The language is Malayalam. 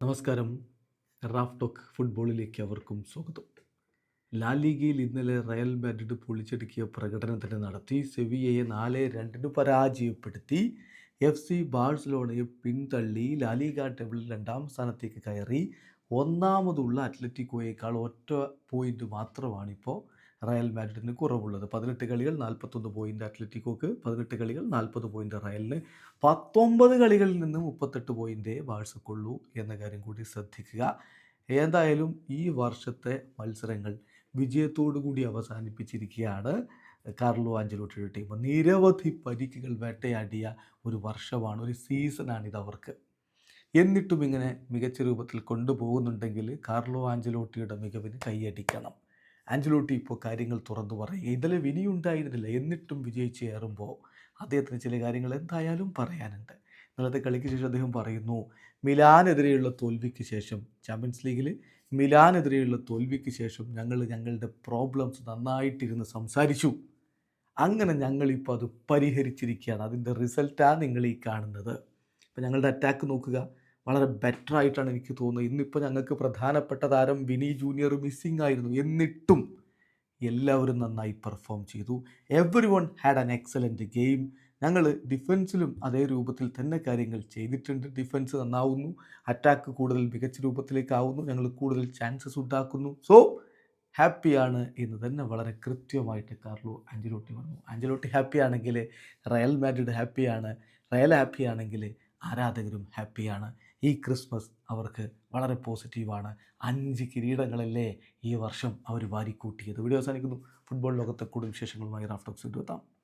നമസ്കാരം. റാഫ് ടോക്ക് ഫുട്ബോളിലേക്ക് അവർക്കും സ്വാഗതം. ലാ ലീഗയിൽ ഇന്നലെ റയൽ മാഡ്രിഡ് പൊളിച്ചടുക്കിയ പ്രകടനം തന്നെ നടത്തി സെവിയയെ നാല് രണ്ടിന് പരാജയപ്പെടുത്തി. എഫ് സി ബാഴ്സലോണയെ പിന്തള്ളി. ലാലിഗ ടേബിളിൽ രണ്ടാം സ്ഥാനത്തേക്ക് കയറി. ഒന്നാമതുള്ള അത്ലറ്റിക്കോയേക്കാൾ ഒറ്റ പോയിന്റ് മാത്രമാണിപ്പോൾ റയൽ മാഡ്രിഡിന് കുറവുള്ളത്. പതിനെട്ട് കളികൾ നാൽപ്പത്തൊന്ന് പോയിന്റ് അത്ലറ്റിക്കോക്ക് പതിനെട്ട് കളികൾ നാൽപ്പത് പോയിന്റ് റയലിന് പത്തൊമ്പത് കളികളിൽ നിന്ന് മുപ്പത്തെട്ട് പോയിന്റേ ബാഴ്സക്കുള്ളൂ എന്ന കാര്യം കൂടി ശ്രദ്ധിക്കുക. ഏതായാലും ഈ വർഷത്തെ മത്സരങ്ങൾ വിജയത്തോടു കൂടി അവസാനിപ്പിച്ചിരിക്കുകയാണ് കാർലോ ആഞ്ചലോട്ടിയുടെ ടീം നിരവധി പരിക്കുകൾ വേട്ടയാടിയ ഒരു വർഷമാണ് ഒരു സീസണാണിത് അവർക്ക്. എന്നിട്ടും ഇങ്ങനെ മികച്ച രൂപത്തിൽ കൊണ്ടുപോകുന്നുണ്ടെങ്കിൽ കാർലോ ആഞ്ചലോട്ടിയുടെ മികവിന് കൈയടിക്കണം. ആഞ്ചലോട്ടി ഇപ്പോൾ കാര്യങ്ങൾ തുറന്നു പറയുക ഇതിലെ വിനിയുണ്ടായിരുന്നില്ല എന്നിട്ടും വിജയിച്ച് കയറുമ്പോൾ അദ്ദേഹത്തിന് ചില കാര്യങ്ങൾ എന്തായാലും പറയാനുണ്ട്. ഇന്നലത്തെ കളിക്ക് ശേഷം അദ്ദേഹം പറയുന്നു മിലാനെതിരെയുള്ള തോൽവിക്ക് ശേഷം ചാമ്പ്യൻസ് ലീഗിൽ മിലാനെതിരെയുള്ള തോൽവിക്ക് ശേഷം ഞങ്ങൾ ഞങ്ങളുടെ പ്രോബ്ലംസ് നന്നായിട്ടിരുന്ന് സംസാരിച്ചു. അങ്ങനെ ഞങ്ങളിപ്പോൾ അത് പരിഹരിച്ചിരിക്കുകയാണ്. അതിന്റെ റിസൾട്ടാണ് നിങ്ങൾ ഈ കാണുന്നത്. ഇപ്പം ഞങ്ങളുടെ അറ്റാക്ക് നോക്കുക. വളരെ ബെറ്റർ ആയിട്ടാണ് എനിക്ക് തോന്നുന്നത്. ഇന്നിപ്പോൾ ഞങ്ങൾക്ക് പ്രധാനപ്പെട്ട താരം വിനി ജൂനിയർ മിസ്സിംഗ് ആയിരുന്നു. എന്നിട്ടും എല്ലാവരും നന്നായി പെർഫോം ചെയ്തു. Everyone had an excellent game ഞങ്ങൾ ഡിഫൻസിലും അതേ രൂപത്തിൽ തന്നെ കാര്യങ്ങൾ ചെയ്തിട്ടുണ്ട്. ഡിഫൻസ് നന്നാവുന്നു. അറ്റാക്ക് കൂടുതൽ മികച്ച രൂപത്തിലേക്കാവുന്നു. ഞങ്ങൾ കൂടുതൽ ചാൻസസ് ഉണ്ടാക്കുന്നു. സോ ഹാപ്പിയാണ് എന്ന് തന്നെ വളരെ കൃത്യമായിട്ട് കാർലോ ആഞ്ചലോട്ടി പറഞ്ഞു. ആഞ്ചലോട്ടി ഹാപ്പിയാണെങ്കിൽ റയൽ മാഡ്രിഡ് ഹാപ്പിയാണ് റയൽ ഹാപ്പിയാണെങ്കിൽ ആരാധകരും ഹാപ്പിയാണ്. ഈ ക്രിസ്മസ് അവർക്ക് വളരെ പോസിറ്റീവാണ്. അഞ്ച് കിരീടങ്ങളല്ലേ ഈ വർഷം അവർ വാരിക്കൂട്ടിയത്. വീഡിയോ അവസാനിക്കുന്നു. ഫുട്ബോൾ ലോകത്തെ കൂടുതൽ വിശേഷങ്ങളുമായി റാഫ്റ്റോക്സ് എത്താം.